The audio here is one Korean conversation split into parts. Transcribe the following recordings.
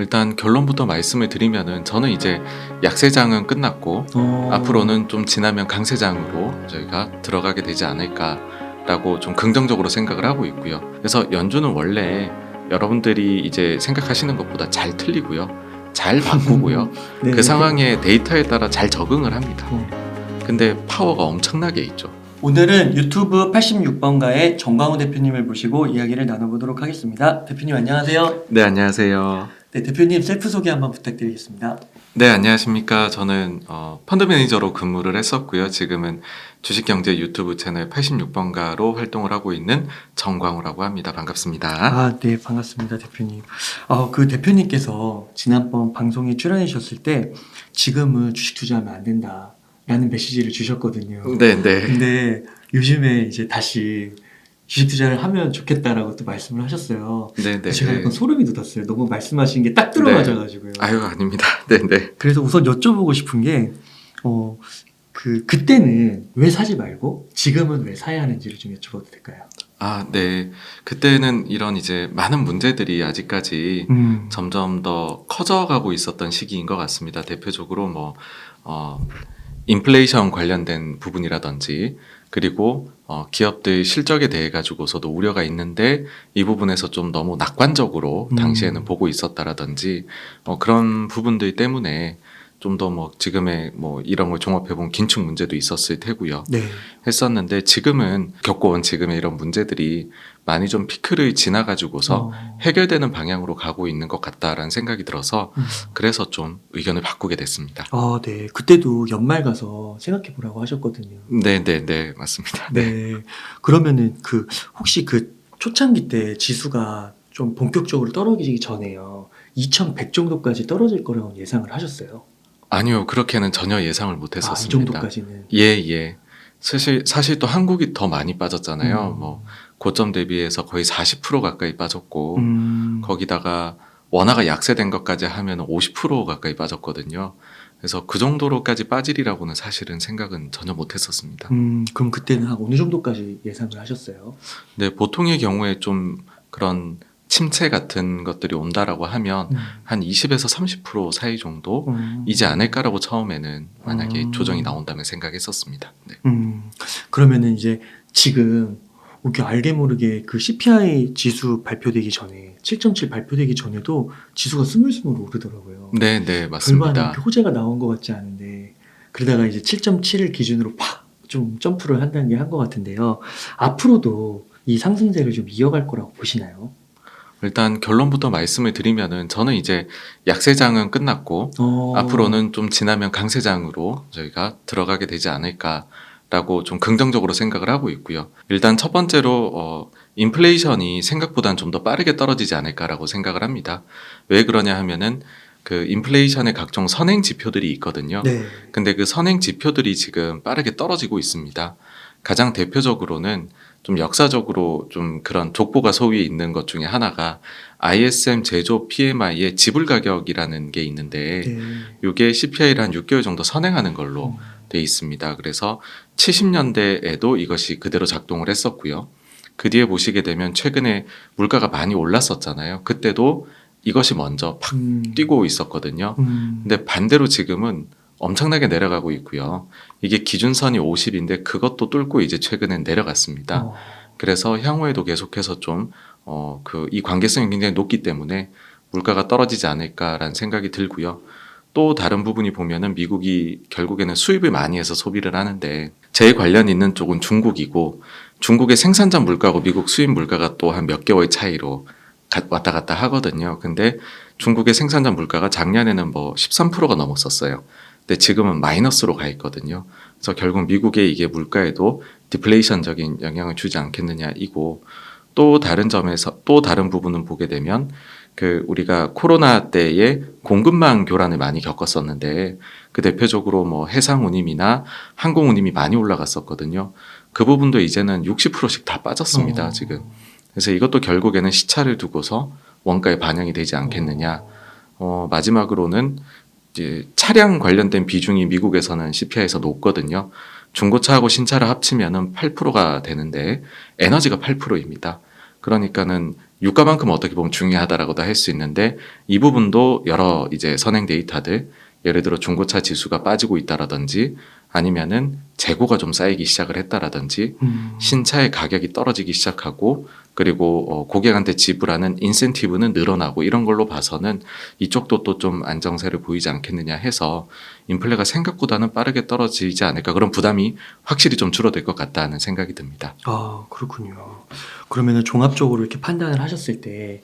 일단 결론부터 말씀을 드리면은 저는 이제 약세장은 끝났고 어... 앞으로는 좀 지나면 강세장으로 저희가 들어가게 되지 않을까라고 좀 긍정적으로 생각을 하고 있고요. 그래서 연준은 원래 여러분들이 이제 생각하시는 것보다 잘 틀리고요. 잘 바꾸고요. 네. 그 상황의 데이터에 따라 잘 적응을 합니다. 어. 근데 파워가 엄청나게 있죠. 오늘은 유튜브 86번가의 정광훈 대표님을 모시고 이야기를 나눠보도록 하겠습니다. 대표님 안녕하세요. 네, 안녕하세요. 네, 대표님 셀프 소개 한번 부탁드리겠습니다. 네, 안녕하십니까. 저는 어, 펀드 매니저로 근무를 했었고요. 지금은 주식경제 유튜브 채널 86번가로 활동을 하고 있는 정광우라고 합니다. 반갑습니다. 아, 네, 반갑습니다, 대표님. 아, 그 대표님께서 지난번 방송에 출연해 주셨을 때 지금은 주식 투자하면 안 된다라는 메시지를 주셨거든요. 네, 네. 근데 요즘에 이제 다시 주식 투자를 하면 좋겠다라고 또 말씀을 하셨어요. 네, 네. 제가 약간 소름이 돋았어요. 너무 말씀하신 게 딱 들어맞아가지고요. 아유, 아닙니다. 네, 네. 그래서 우선 여쭤보고 싶은 게, 어, 그, 그때는 왜 사지 말고 지금은 왜 사야 하는지를 좀 여쭤봐도 될까요? 아, 네. 그때는 이런 이제 많은 문제들이 아직까지 음. 점점 더 커져가고 있었던 시기인 것 같습니다. 대표적으로 뭐, 어, 인플레이션 관련된 부분이라든지, 그리고 어, 기업들 실적에 대해 가지고서도 우려가 있는데 이 부분에서 좀 너무 낙관적으로 음. 당시에는 보고 있었다라든지 어, 그런 부분들 때문에 좀 더 뭐 지금의 뭐 이런 걸 종합해 보면 긴축 문제도 있었을 테고요. 네. 했었는데 지금은 겪어온 지금의 이런 문제들이 많이 좀 피크를 지나 가지고서 어. 해결되는 방향으로 가고 있는 것 같다라는 생각이 들어서 음. 그래서 좀 의견을 바꾸게 됐습니다. 아, 네. 그때도 연말 가서 생각해 보라고 하셨거든요. 네, 네, 네, 맞습니다. 네. 그러면은 그, 혹시 그 초창기 때 지수가 좀 본격적으로 떨어지기 전에요. 2100 정도까지 떨어질 거라고 예상을 하셨어요. 아니요, 그렇게는 전혀 예상을 아, 이 못했었습니다. 정도까지는. 예, 예. 사실 사실 또 한국이 더 많이 빠졌잖아요. 음. 뭐 고점 대비해서 거의 40% 가까이 빠졌고 음. 거기다가 원화가 약세된 것까지 하면 50% 가까이 빠졌거든요. 그래서 그 정도로까지 빠지리라고는 사실은 생각은 전혀 못했었습니다. 음, 그럼 그때는 한 어느 정도까지 예상을 하셨어요? 네, 보통의 경우에 좀 그런 침체 같은 것들이 온다라고 하면 음. 한 20에서 30% 사이 정도 음. 이지 않을까라고 처음에는 만약에 음. 조정이 나온다면 생각했었습니다. 네. 음, 그러면은 이제 지금 이렇게 알게 모르게 그 CPI 지수 발표되기 전에 7.7 발표되기 전에도 지수가 스물스물 오르더라고요. 네, 네, 별반 맞습니다. 이렇게 호재가 나온 것 같지 않은데 그러다가 이제 7.7을 기준으로 팍 좀 점프를 한 단계 한 것 같은데요. 앞으로도 이 상승세를 좀 이어갈 거라고 보시나요? 일단 결론부터 말씀을 드리면은 저는 이제 약세장은 끝났고 어... 앞으로는 좀 지나면 강세장으로 저희가 들어가게 되지 않을까라고 좀 긍정적으로 생각을 하고 있고요. 일단 첫 번째로 어, 인플레이션이 생각보다는 좀더 빠르게 떨어지지 않을까라고 생각을 합니다. 왜 그러냐 하면은 그 인플레이션의 각종 선행 지표들이 있거든요. 네. 근데 그 선행 지표들이 지금 빠르게 떨어지고 있습니다. 가장 대표적으로는 좀 역사적으로 좀 그런 족보가 소위에 있는 것 중에 하나가 ISM 제조 PMI의 지불 가격이라는 게 있는데 네. 이게 CPI를 한 6개월 정도 선행하는 걸로 돼 있습니다. 그래서 70년대에도 이것이 그대로 작동을 했었고요. 그 뒤에 보시게 되면 최근에 물가가 많이 올랐었잖아요. 그때도 이것이 먼저 팍 음. 뛰고 있었거든요. 음. 근데 반대로 지금은 엄청나게 내려가고 있고요. 이게 기준선이 50인데 그것도 뚫고 이제 최근엔 내려갔습니다. 어. 그래서 향후에도 계속해서 좀, 어, 그, 이 관계성이 굉장히 높기 때문에 물가가 떨어지지 않을까라는 생각이 들고요. 또 다른 부분이 보면은 미국이 결국에는 수입을 많이 해서 소비를 하는데 제일 관련 있는 쪽은 중국이고 중국의 생산자 물가하고 미국 수입 물가가 또 한 몇 개월 차이로 가- 왔다 갔다 하거든요. 근데 중국의 생산자 물가가 작년에는 뭐 13%가 넘었었어요. 근데 지금은 마이너스로 가 있거든요. 그래서 결국 미국의 이게 물가에도 디플레이션적인 영향을 주지 않겠느냐 이고 또 다른 점에서 또 다른 부분은 보게 되면 그 우리가 코로나 때에 공급망 교란을 많이 겪었었는데 그 대표적으로 뭐 해상 운임이나 항공 운임이 많이 올라갔었거든요. 그 부분도 이제는 60%씩 다 빠졌습니다, 어. 지금. 그래서 이것도 결국에는 시차를 두고서 원가에 반영이 되지 않겠느냐. 어, 마지막으로는 이제 차량 관련된 비중이 미국에서는 CPI에서 높거든요. 중고차하고 신차를 합치면은 8%가 되는데 에너지가 8%입니다. 그러니까는 유가만큼 어떻게 보면 중요하다라고도 할 수 있는데 이 부분도 여러 이제 선행 데이터들 예를 들어 중고차 지수가 빠지고 있다라든지 아니면은 재고가 좀 쌓이기 시작을 했다라든지 음. 신차의 가격이 떨어지기 시작하고 그리고 어, 고객한테 지불하는 인센티브는 늘어나고 이런 걸로 봐서는 이쪽도 또 좀 안정세를 보이지 않겠느냐 해서 인플레가 생각보다는 빠르게 떨어지지 않을까 그런 부담이 확실히 좀 줄어들 것 같다는 생각이 듭니다. 아 그렇군요. 그러면은 종합적으로 이렇게 판단을 하셨을 때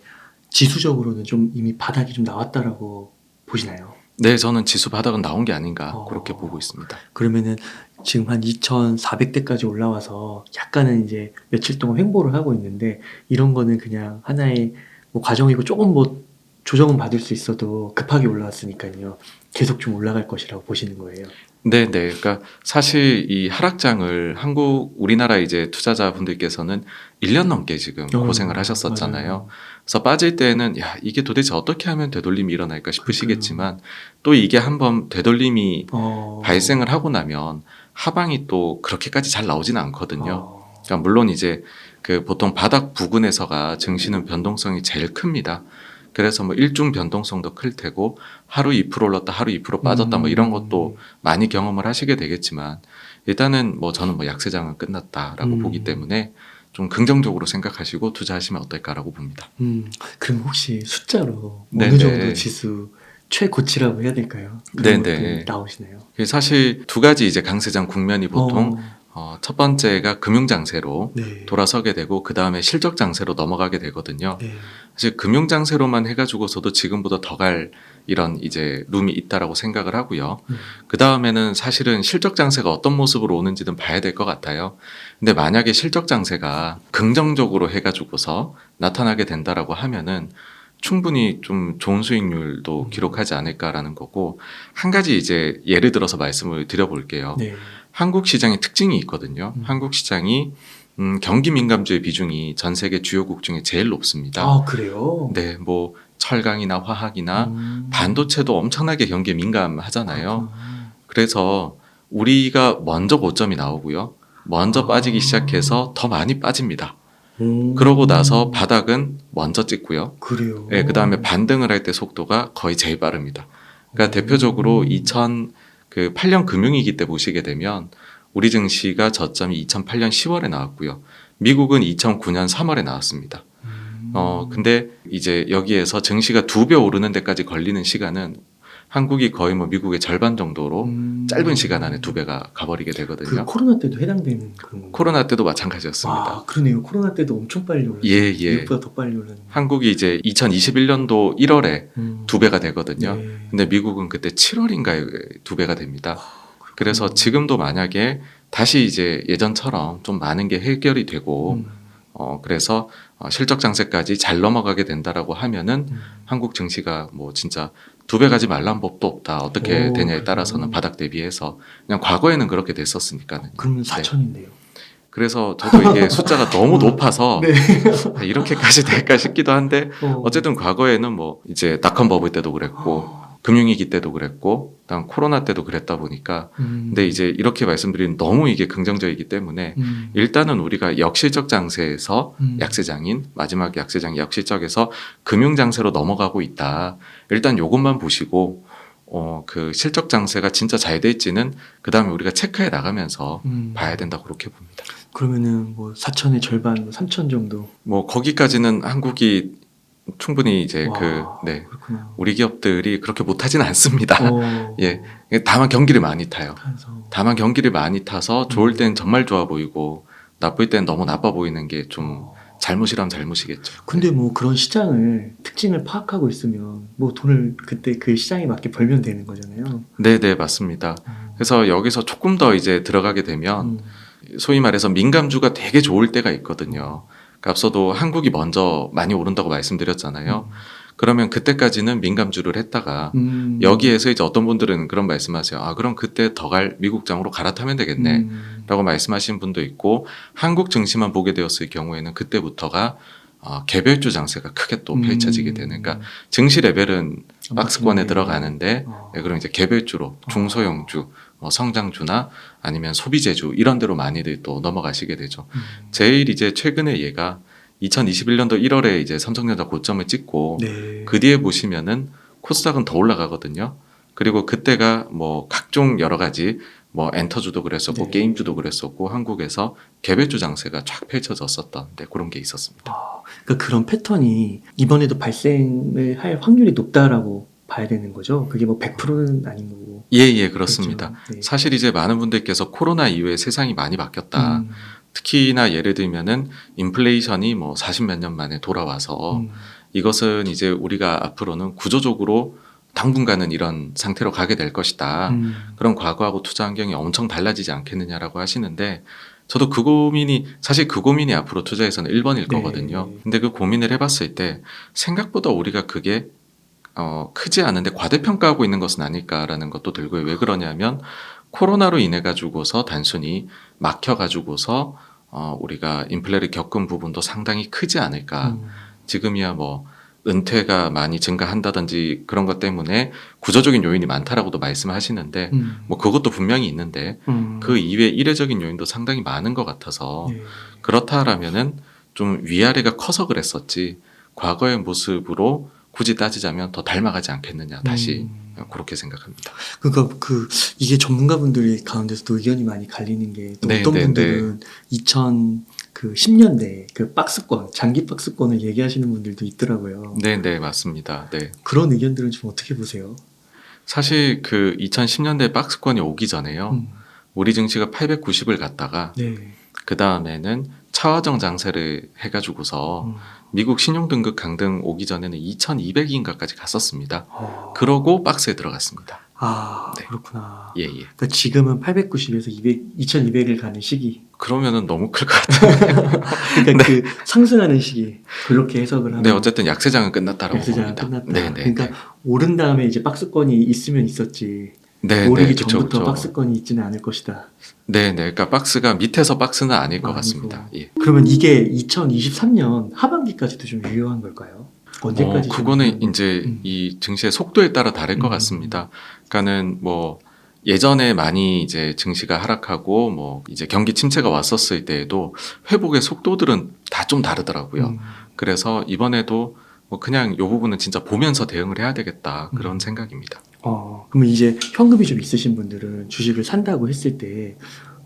지수적으로는 좀 이미 바닥이 좀 나왔다라고 보시나요? 네, 저는 지수 바닥은 나온 게 아닌가 어. 그렇게 보고 있습니다. 그러면은 지금 한 2,400대까지 올라와서 약간은 이제 며칠 동안 횡보를 하고 있는데 이런 거는 그냥 하나의 뭐 과정이고 조금 뭐 조정은 받을 수 있어도 급하게 올라왔으니까요. 계속 좀 올라갈 것이라고 보시는 거예요. 네, 네. 그러니까 사실 이 하락장을 한국 우리나라 이제 투자자분들께서는 1년 넘게 지금 어, 고생을 하셨었잖아요. 맞아요. 그래서 빠질 때는 야 이게 도대체 어떻게 하면 되돌림이 일어날까 싶으시겠지만 또 이게 한번 되돌림이 어... 발생을 하고 나면 하방이 또 그렇게까지 잘 나오지는 않거든요. 어... 그러니까 물론 이제 그 보통 바닥 부근에서가 증시는 변동성이 제일 큽니다. 그래서 뭐 일중 변동성도 클 테고 하루 2% 올랐다 하루 2% 빠졌다 뭐 이런 것도 많이 경험을 하시게 되겠지만 일단은 뭐 저는 뭐 약세장은 끝났다라고 음. 보기 때문에 좀 긍정적으로 생각하시고 투자하시면 어떨까라고 봅니다. 음, 그럼 혹시 숫자로 네네. 어느 정도 지수 최고치라고 해야 될까요? 그런 네네. 것들 나오시나요? 그게 사실 두 가지 이제 강세장 국면이 보통 어, 어, 첫 번째가 금융 장세로 네. 돌아서게 되고 그 다음에 실적 장세로 넘어가게 되거든요. 네. 사실 금융 장세로만 해가지고서도 지금보다 더 갈 이런 이제 룸이 있다라고 생각을 하고요. 음. 그 다음에는 사실은 실적 장세가 어떤 모습으로 오는지는 봐야 될 것 같아요. 근데 만약에 실적 장세가 긍정적으로 해가지고서 나타나게 된다라고 하면은 충분히 좀 좋은 수익률도 음. 기록하지 않을까라는 거고 한 가지 이제 예를 들어서 말씀을 드려볼게요. 네. 한국 시장의 특징이 있거든요. 음. 한국 시장이 음, 경기 민감주의 비중이 전 세계 주요국 중에 제일 높습니다. 아 그래요? 네, 뭐 철강이나 화학이나 음. 반도체도 엄청나게 경기에 민감하잖아요. 그렇구나. 그래서 우리가 먼저 고점이 나오고요. 먼저 아. 빠지기 시작해서 더 많이 빠집니다. 음. 그러고 나서 바닥은 먼저 찍고요. 그래요. 네, 그 다음에 반등을 할 때 속도가 거의 제일 빠릅니다. 그러니까 음. 대표적으로 2008년 금융위기 때 보시게 되면 우리 증시가 저점이 2008년 10월에 나왔고요. 미국은 2009년 3월에 나왔습니다. 음. 어, 근데 이제 여기에서 증시가 두 배 오르는 데까지 걸리는 시간은 한국이 거의 뭐 미국의 절반 정도로 음. 짧은 시간 안에 두 배가 가버리게 그 되거든요. 코로나 때도 해당되는 그런 건가요? 코로나 때도 마찬가지였습니다. 와 그러네요. 코로나 때도 엄청 빨리 올랐어요. 예, 예. 미국보다 더 빨리 올랐네. 한국이 이제 2021년도 1월에 음. 두 배가 되거든요. 네. 근데 미국은 그때 7월인가에 두 배가 됩니다. 그래서 그렇구나. 지금도 만약에 다시 이제 예전처럼 좀 많은 게 해결이 되고 음. 어 그래서 어, 실적 장세까지 잘 넘어가게 된다라고 하면은 음. 한국 증시가 뭐 진짜 두 배 가지 말란 법도 없다. 어떻게 오, 되냐에? 따라서는 바닥 대비해서 그냥 과거에는 그렇게 됐었으니까는. 그러면 네. 4천인데요. 그래서 저도 이게 숫자가 너무 높아서 네. 이렇게까지 될까 싶기도 한데 어. 어쨌든 과거에는 뭐 이제 닷컴 버블 때도 그랬고 금융위기 때도 그랬고 그다음 코로나 때도 그랬다 보니까 음. 근데 이제 이렇게 말씀드리는 너무 이게 긍정적이기 때문에 음. 일단은 우리가 역실적 장세에서 음. 약세장인 마지막 약세장 역실적에서 금융 장세로 넘어가고 있다. 일단 요것만 보시고 어 그 실적 장세가 진짜 잘 될지는 그 다음에 우리가 체크해 나가면서 음. 봐야 된다 그렇게 봅니다. 그러면은 뭐 4천의 절반, 뭐 3천 정도. 뭐 거기까지는 한국이 충분히 이제 와, 그 네. 그렇구나. 우리 기업들이 그렇게 못하지는 않습니다. 어. 예. 다만 경기를 많이 타요. 그래서 다만 경기를 많이 타서 좋을 음. 땐 정말 좋아 보이고 나쁠 땐 너무 나빠 보이는 게좀 어. 잘못이라면 잘못이겠죠. 근데 뭐 그런 시장을 특징을 파악하고 있으면 뭐 돈을 그때 그 시장에 맞게 벌면 되는 거잖아요. 네, 네, 맞습니다. 어. 그래서 여기서 조금 더 이제 들어가게 되면 음. 소위 말해서 민감주가 되게 좋을 때가 있거든요. 그러니까 앞서도 한국이 먼저 많이 오른다고 말씀드렸잖아요. 그러면 그때까지는 민감주를 했다가 음. 여기에서 이제 어떤 분들은 그런 말씀하세요. 아, 그럼 그때 더 갈 미국장으로 갈아타면 되겠네. 음. 라고 말씀하시는 분도 있고 한국 증시만 보게 되었을 경우에는 그때부터가 어, 개별주 장세가 크게 또 펼쳐지게 되는 그러니까 증시 레벨은 박스권에 음. 들어가는데 어. 네, 그럼 이제 개별주로 중소형주, 뭐 성장주나 아니면 소비재주 이런 데로 많이들 또 넘어가시게 되죠. 음. 제일 이제 최근에 얘가 2021년도 1월에 이제 삼성전자 고점을 찍고 네. 그 뒤에 보시면은 코스닥은 더 올라가거든요. 그리고 그때가 뭐 각종 여러 가지 뭐 엔터주도 그랬었고 네. 게임주도 그랬었고 한국에서 개별주 장세가 쫙 펼쳐졌었던 네, 그런 게 있었습니다. 아, 그러니까 그런 패턴이 이번에도 발생을 할 확률이 높다라고 봐야 되는 거죠. 그게 뭐 100%는 아닌 거고. 예, 예, 그렇습니다. 그렇죠. 네. 사실 이제 많은 분들께서 코로나 이후에 세상이 많이 바뀌었다. 음, 특히나 예를 들면은 인플레이션이 뭐 40몇 년 만에 돌아와서 음, 이것은 이제 우리가 앞으로는 구조적으로 당분간은 이런 상태로 가게 될 것이다. 음, 그런 과거하고 투자 환경이 엄청 달라지지 않겠느냐라고 하시는데 저도 그 고민이 사실 그 고민이 앞으로 투자에서는 1번일 네. 거거든요. 근데 그 고민을 해봤을 때 생각보다 우리가 그게 어, 크지 않은데 과대평가하고 있는 것은 아닐까라는 것도 들고요. 왜 그러냐면 코로나로 인해 가지고서 단순히 막혀 가지고서 어, 우리가 인플레를 겪은 부분도 상당히 크지 않을까. 음, 지금이야 뭐 은퇴가 많이 증가한다든지 그런 것 때문에 구조적인 요인이 많다라고도 말씀하시는데 음, 뭐 그것도 분명히 있는데 음, 그 이외 이례적인 요인도 상당히 많은 것 같아서 네. 그렇다라면은 좀 위아래가 커서 그랬었지 과거의 모습으로 굳이 따지자면 더 닮아가지 않겠느냐 다시 음. 그렇게 생각합니다. 그러니까 그 이게 전문가분들이 가운데서도 의견이 많이 갈리는 게또 네, 어떤 네, 분들은 2000 그 10년대 그 박스권 장기 박스권을 얘기하시는 분들도 있더라고요. 네, 네 맞습니다. 네. 그런 의견들은 좀 어떻게 보세요? 사실 그 2010년대 박스권이 오기 전에요. 음, 우리 증시가 890을 갔다가 네. 그 다음에는 차화정 장세를 해가지고서 음, 미국 신용등급 강등 오기 전에는 2,200인가까지 갔었습니다. 어, 그러고 박스에 들어갔습니다. 아 네. 그렇구나. 예, 예. 그러니까 지금은 890에서 200, 2,200을 가는 시기. 그러면은 너무 클 것 같아요. 그러니까 그 상승하는 시기. 그렇게 해석을 하면 네, 어쨌든 약세장은 끝났다라고 약세장은 봅니다. 끝났다. 네, 네. 그러니까 오른 다음에 이제 박스권이 있으면 있었지. 네, 오르기 네, 그쵸, 전부터 그쵸. 박스권이 있지는 않을 것이다. 네, 네. 그러니까 박스가 밑에서 박스는 아닐 것 아니고. 같습니다. 예. 그러면 이게 2023년 하반기까지도 좀 유효한 걸까요? 언제까지? 어, 좀 그거는 유효한 이제 음. 이 증시의 속도에 따라 다를 것 음. 같습니다. 그러니까는 뭐 예전에 많이 이제 증시가 하락하고 뭐 이제 경기 침체가 왔었을 때에도 회복의 속도들은 다 좀 다르더라고요. 음, 그래서 이번에도 뭐 그냥 요 부분은 진짜 보면서 대응을 해야 되겠다 그런 음. 생각입니다. 어, 그러면 이제 현금이 좀 있으신 분들은 주식을 산다고 했을 때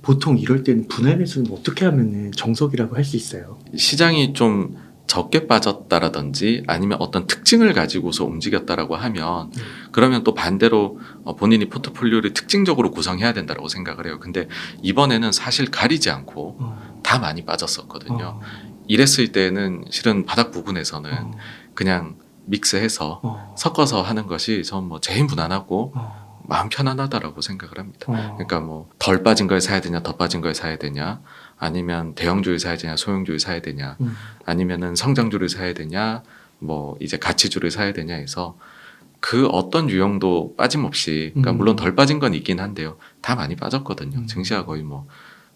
보통 이럴 때는 분할 매수는 어떻게 하면은 정석이라고 할 수 있어요? 시장이 좀 적게 빠졌다라든지 아니면 어떤 특징을 가지고서 움직였다라고 하면 음. 그러면 또 반대로 어, 본인이 포트폴리오를 특징적으로 구성해야 된다라고 생각을 해요. 근데 이번에는 사실 가리지 않고 어, 다 많이 빠졌었거든요. 어, 이랬을 때는 실은 바닥 부분에서는 어, 그냥 믹스해서 어, 섞어서 하는 것이 전뭐 제일 무난하고 어, 마음 편안하다라고 생각을 합니다. 어. 그러니까 뭐 덜 빠진 걸 사야 되냐, 더 빠진 걸 사야 되냐, 아니면 대형주를 사야 되냐, 소형주를 사야 되냐, 음, 아니면은 성장주를 사야 되냐, 뭐 이제 가치주를 사야 되냐 해서 그 어떤 유형도 빠짐없이, 그러니까 음. 물론 덜 빠진 건 있긴 한데요, 다 많이 빠졌거든요. 음. 증시가 거의 뭐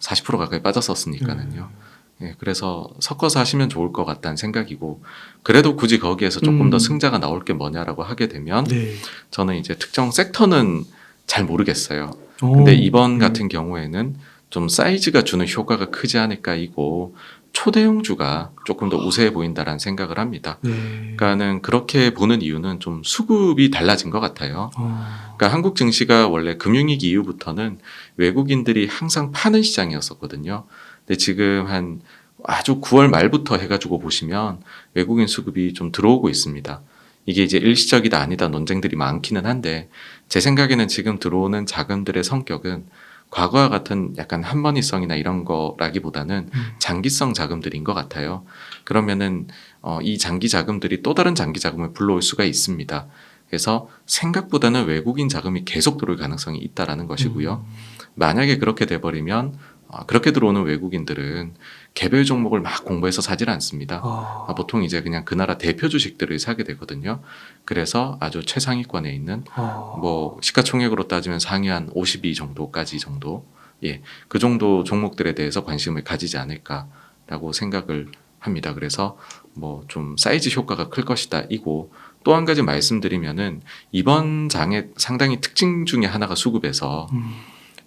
40% 가까이 빠졌었으니까는요. 음. 예, 그래서 섞어서 하시면 좋을 것 같다는 생각이고, 그래도 굳이 거기에서 조금 음. 더 승자가 나올 게 뭐냐라고 하게 되면, 네. 저는 이제 특정 섹터는 잘 모르겠어요. 오, 근데 이번 음. 같은 경우에는 좀 사이즈가 주는 효과가 크지 않을까 이고 초대형주가 조금 더 우세해 보인다라는 생각을 합니다. 네. 그러니까는 그렇게 보는 이유는 좀 수급이 달라진 것 같아요. 어, 그러니까 한국 증시가 원래 금융위기 이후부터는 외국인들이 항상 파는 시장이었었거든요. 근데 지금 한 아주 9월 말부터 해가지고 보시면 외국인 수급이 좀 들어오고 있습니다. 이게 이제 일시적이다 아니다 논쟁들이 많기는 한데 제 생각에는 지금 들어오는 자금들의 성격은 과거와 같은 약간 한머니성이나 이런 거라기보다는 음. 장기성 자금들인 것 같아요. 그러면은 어, 이 장기 자금들이 또 다른 장기 자금을 불러올 수가 있습니다. 그래서 생각보다는 외국인 자금이 계속 들어올 가능성이 있다라는 것이고요. 음. 만약에 그렇게 돼버리면 어, 그렇게 들어오는 외국인들은 개별 종목을 막 공부해서 사질 않습니다. 어, 아, 보통 이제 그냥 그 나라 대표 주식들을 사게 되거든요. 그래서 아주 최상위권에 있는 어, 뭐 시가총액으로 따지면 상위 한 52 정도까지 정도 예, 그 정도 종목들에 대해서 관심을 가지지 않을까라고 생각을 합니다. 그래서 뭐 좀 사이즈 효과가 클 것이다 이고 또 한 가지 말씀드리면은 이번 장의 상당히 특징 중에 하나가 수급에서 음,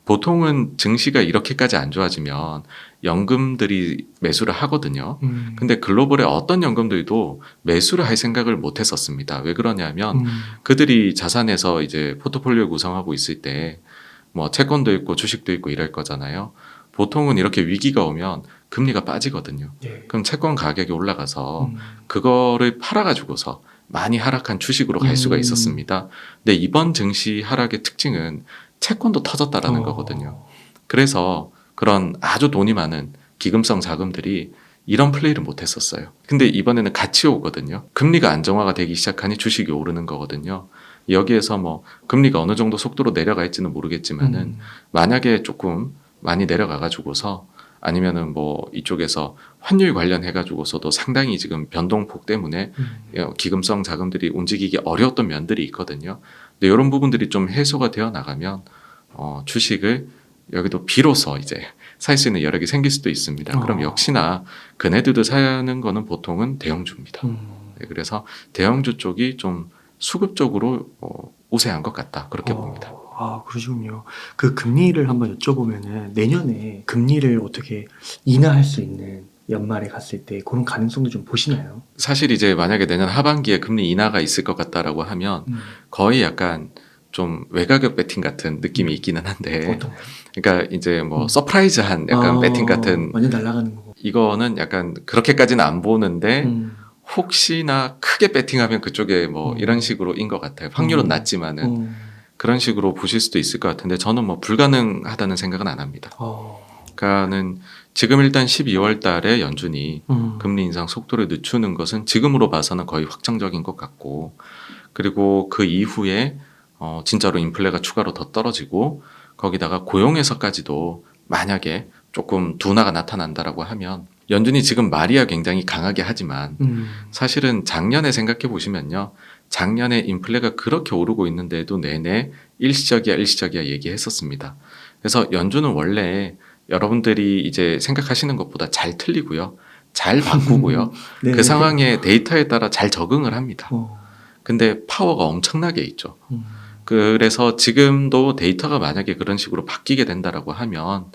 보통은 증시가 이렇게까지 안 좋아지면 연금들이 매수를 하거든요. 음. 근데 글로벌의 어떤 연금들도 매수를 할 생각을 못 했었습니다. 왜 그러냐면 음. 그들이 자산에서 이제 포트폴리오 구성하고 있을 때 뭐 채권도 있고 주식도 있고 이럴 거잖아요. 보통은 이렇게 위기가 오면 금리가 빠지거든요. 예. 그럼 채권 가격이 올라가서 음. 그거를 팔아가지고서 많이 하락한 주식으로 갈 수가 음. 있었습니다. 근데 이번 증시 하락의 특징은 채권도 터졌다라는 어. 거거든요. 그래서 그런 아주 돈이 많은 기금성 자금들이 이런 플레이를 못 했었어요. 근데 이번에는 같이 오거든요. 금리가 안정화가 되기 시작하니 주식이 오르는 거거든요. 여기에서 뭐 금리가 어느 정도 속도로 내려갈지는 모르겠지만은 음. 만약에 조금 많이 내려가 가지고서 아니면은 뭐 이쪽에서 환율 관련해 가지고서도 상당히 지금 변동폭 때문에 음. 어, 기금성 자금들이 움직이기 어려웠던 면들이 있거든요. 근데 이런 부분들이 좀 해소가 되어 나가면 어, 주식을 여기도 비로소 이제 살 수 있는 여력이 생길 수도 있습니다. 그럼 어. 역시나 그네들도 사는 거는 보통은 대형주입니다. 음. 네, 그래서 대형주 쪽이 좀 수급적으로 어, 우세한 것 같다 그렇게 어, 봅니다. 아, 그러시군요. 그 금리를 한번 여쭤보면은 내년에 금리를 어떻게 인하할 수 있는 연말에 갔을 때 그런 가능성도 좀 보시나요? 사실 이제 만약에 내년 하반기에 금리 인하가 있을 것 같다라고 하면 음. 거의 약간 좀 외가격 배팅 같은 느낌이 있기는 한데 어떤? 그러니까 이제 뭐 음. 서프라이즈한 약간 아, 배팅 같은 완전 날아가는 거고. 이거는 약간 그렇게까지는 안 보는데 음. 혹시나 크게 배팅하면 그쪽에 뭐 음. 이런 식으로인 것 같아요. 확률은 음. 낮지만은 음. 그런 식으로 보실 수도 있을 것 같은데 저는 뭐 불가능하다는 생각은 안 합니다. 어. 그러니까는 지금 일단 12월 달에 연준이 음. 금리 인상 속도를 늦추는 것은 지금으로 봐서는 거의 확정적인 것 같고 그리고 그 이후에 어 진짜로 인플레가 추가로 더 떨어지고 거기다가 고용에서까지도 만약에 조금 둔화가 나타난다라고 하면 연준이 지금 말이야 굉장히 강하게 하지만 음. 사실은 작년에 생각해 보시면요. 작년에 인플레가 그렇게 오르고 있는데도 내내 일시적이야 일시적이야 얘기했었습니다. 그래서 연준은 원래 여러분들이 이제 생각하시는 것보다 잘 틀리고요. 잘 바꾸고요. 네. 그 상황에 데이터에 따라 잘 적응을 합니다. 어. 근데 파워가 엄청나게 있죠. 음. 그래서 지금도 데이터가 만약에 그런 식으로 바뀌게 된다라고 하면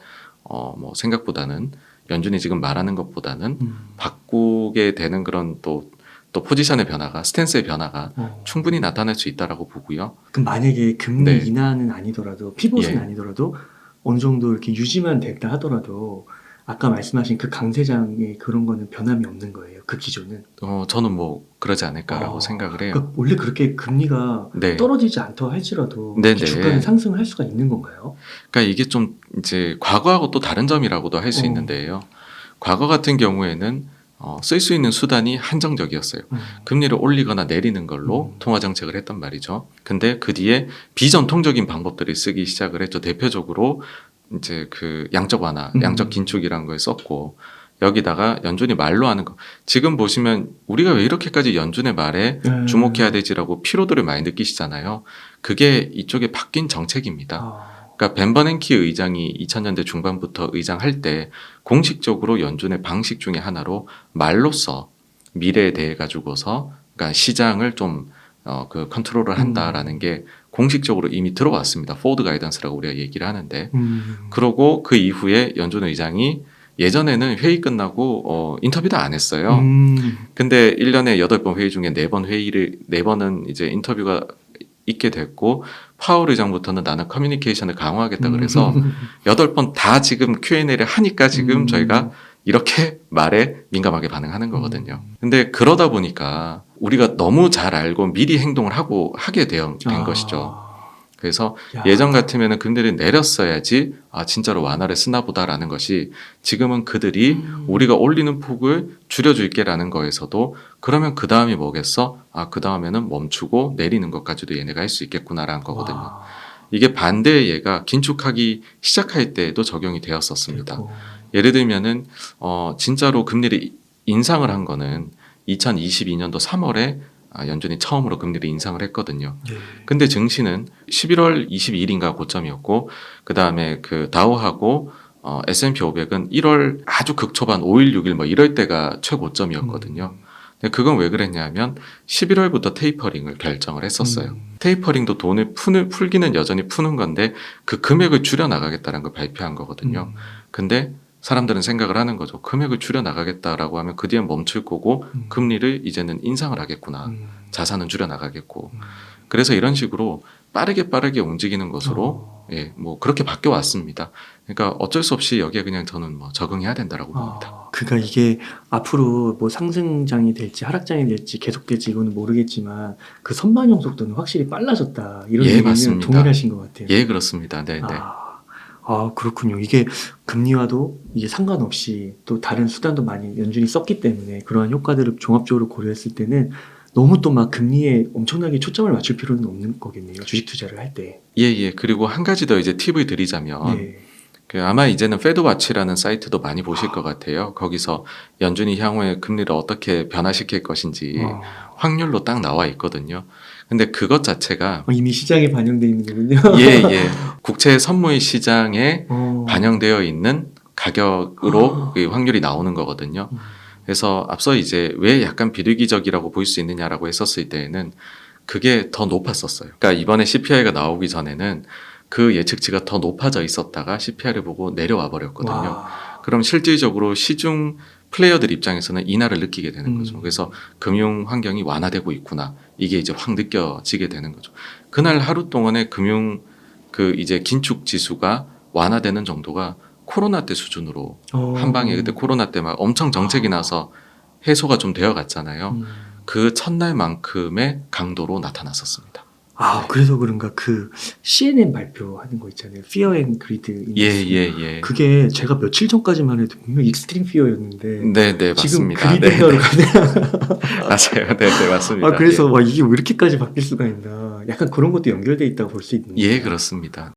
어 뭐 생각보다는 연준이 지금 말하는 것보다는 음. 바꾸게 되는 그런 또또 포지션의 변화가 스탠스의 변화가 어. 충분히 나타날 수 있다라고 보고요. 그럼 만약에 금리 네. 인하는 아니더라도 피봇은 예. 아니더라도 어느 정도 이렇게 유지만 됐다 하더라도 아까 말씀하신 그 강세장의 그런 거는 변함이 없는 거예요. 그 기조는. 어 저는 뭐 그러지 않을까라고 어, 생각을 해요. 그러니까 원래 그렇게 금리가 네. 떨어지지 않다 할지라도 네네. 이렇게 주가는 상승할 수가 있는 건가요? 그러니까 이게 좀 이제 과거하고 또 다른 점이라고도 할수 어. 있는데요. 과거 같은 경우에는 어, 쓸 수 있는 수단이 한정적이었어요. 음. 금리를 올리거나 내리는 걸로 음. 통화 정책을 했단 말이죠. 근데 그 뒤에 비전통적인 방법들을 쓰기 시작을 했죠. 대표적으로 이제 그 양적 완화, 음. 양적 긴축이라는 걸 썼고 여기다가 연준이 말로 하는 거. 지금 보시면 우리가 왜 이렇게까지 연준의 말에 음. 주목해야 되지라고 피로도를 많이 느끼시잖아요. 그게 이쪽에 바뀐 정책입니다. 아. 그러니까 벤 버냉키 의장이 2000년대 중반부터 의장할 때 공식적으로 연준의 방식 중에 하나로 말로써 미래에 대해 가지고서 그러니까 시장을 좀 어, 그 컨트롤을 한다라는 게 공식적으로 이미 들어왔습니다. 포드 가이던스라고 우리가 얘기를 하는데 음. 그러고 그 이후에 연준 의장이 예전에는 회의 끝나고 어, 인터뷰도 안 했어요. 음. 근데 1년에 8번 회의 중에 4번 회의를 4번은 이제 인터뷰가 있게 됐고 파월 의장부터는 나는 커뮤니케이션을 강화하겠다 그래서 여덟 번 다 지금 Q&A를 하니까 지금 음. 저희가 이렇게 말에 민감하게 반응하는 거거든요. 음. 근데 그러다 보니까 우리가 너무 잘 알고 미리 행동을 하고 하게 되어- 된 아. 것이죠. 그래서 야. 예전 같으면은 금리를 내렸어야지 아 진짜로 완화를 쓰나 보다라는 것이 지금은 그들이 음. 우리가 올리는 폭을 줄여줄게라는 거에서도 그러면 그 다음이 뭐겠어? 아 그 다음에는 멈추고 내리는 것까지도 얘네가 할 수 있겠구나라는 거거든요. 와. 이게 반대의 예가 긴축하기 시작할 때에도 적용이 되었었습니다. 그리고, 예를 들면은 어 진짜로 금리를 이- 인상을 한 거는 2022년도 3월에 아, 연준이 처음으로 금리를 인상을 했거든요. 네. 근데 증시는 11월 22일인가 고점이었고 그 다음에 그 다우하고 어, S&P 500은 1월 아주 극초반 5일 6일 뭐 이럴 때가 최고점이었거든요. 근데 그건 왜 그랬냐면 11월부터 테이퍼링을 결정을 했었어요. 음. 테이퍼링도 돈을 푸는, 풀기는 여전히 푸는 건데 그 금액을 줄여 나가겠다는 걸 발표한 거거든요. 음. 근데 사람들은 생각을 하는 거죠. 금액을 줄여 나가겠다라고 하면 그 뒤에 멈출 거고 음. 금리를 이제는 인상을 하겠구나. 음. 자산은 줄여 나가겠고. 음. 그래서 이런 식으로 빠르게 빠르게 움직이는 것으로 어. 예, 뭐 그렇게 바뀌어 왔습니다. 그러니까 어쩔 수 없이 여기에 그냥 저는 뭐 적응해야 된다라고 봅니다. 아, 그러니까 이게 앞으로 뭐 상승장이 될지 하락장이 될지 계속될지 이거는 모르겠지만 그 선반영 속도는 확실히 빨라졌다 이런 예, 얘기는 맞습니다. 동일하신 것 같아요. 예, 그렇습니다. 네, 네. 아, 아, 그렇군요. 이게 금리와도 이게 상관없이 또 다른 수단도 많이 연준이 썼기 때문에 그러한 효과들을 종합적으로 고려했을 때는 너무 또 막 금리에 엄청나게 초점을 맞출 필요는 없는 거겠네요. 주식 투자를 할 때. 예, 예. 그리고 한 가지 더 이제 팁을 드리자면 예. 그 아마 이제는 페드와치라는 사이트도 많이 보실 것 같아요. 거기서 연준이 향후에 금리를 어떻게 변화시킬 것인지 어, 확률로 딱 나와 있거든요. 근데 그것 자체가 이미 시장에 반영돼 있는 거군요. 예, 예. 국채 선물 시장에 어. 반영되어 있는 가격으로 아. 그 확률이 나오는 거거든요. 음. 그래서 앞서 이제 왜 약간 비둘기적이라고 볼 수 있느냐라고 했었을 때에는 그게 더 높았었어요. 그러니까 이번에 CPI가 나오기 전에는 그 예측치가 더 높아져 있었다가 CPI를 보고 내려와 버렸거든요. 와. 그럼 실질적으로 시중 플레이어들 입장에서는 인하를 느끼게 되는 음. 거죠. 그래서 금융 환경이 완화되고 있구나. 이게 이제 확 느껴지게 되는 거죠. 그날 하루 동안에 금융 그 이제 긴축 지수가 완화되는 정도가 코로나 때 수준으로 어. 한 방에 그때 코로나 때 막 엄청 정책이 아. 나서 해소가 좀 되어 갔잖아요. 음. 그 첫날만큼의 강도로 나타났었습니다. 아, 그래서 그런가 그 CNN 발표하는 거 있잖아요. Fear and Greed. 예. 예, 예. 그게 제가 며칠 전까지만 해도 분명 익스트림 피어였는데 네, 네, 지금 맞습니다. 네, 그리드가로 네. 가네요. 맞아요. 네, 네, 맞습니다. 아 그래서 와 이게 왜 이렇게까지 바뀔 수가 있나. 약간 그런 것도 연결돼 있다고 볼 수 있는데. 예, 예, 그렇습니다.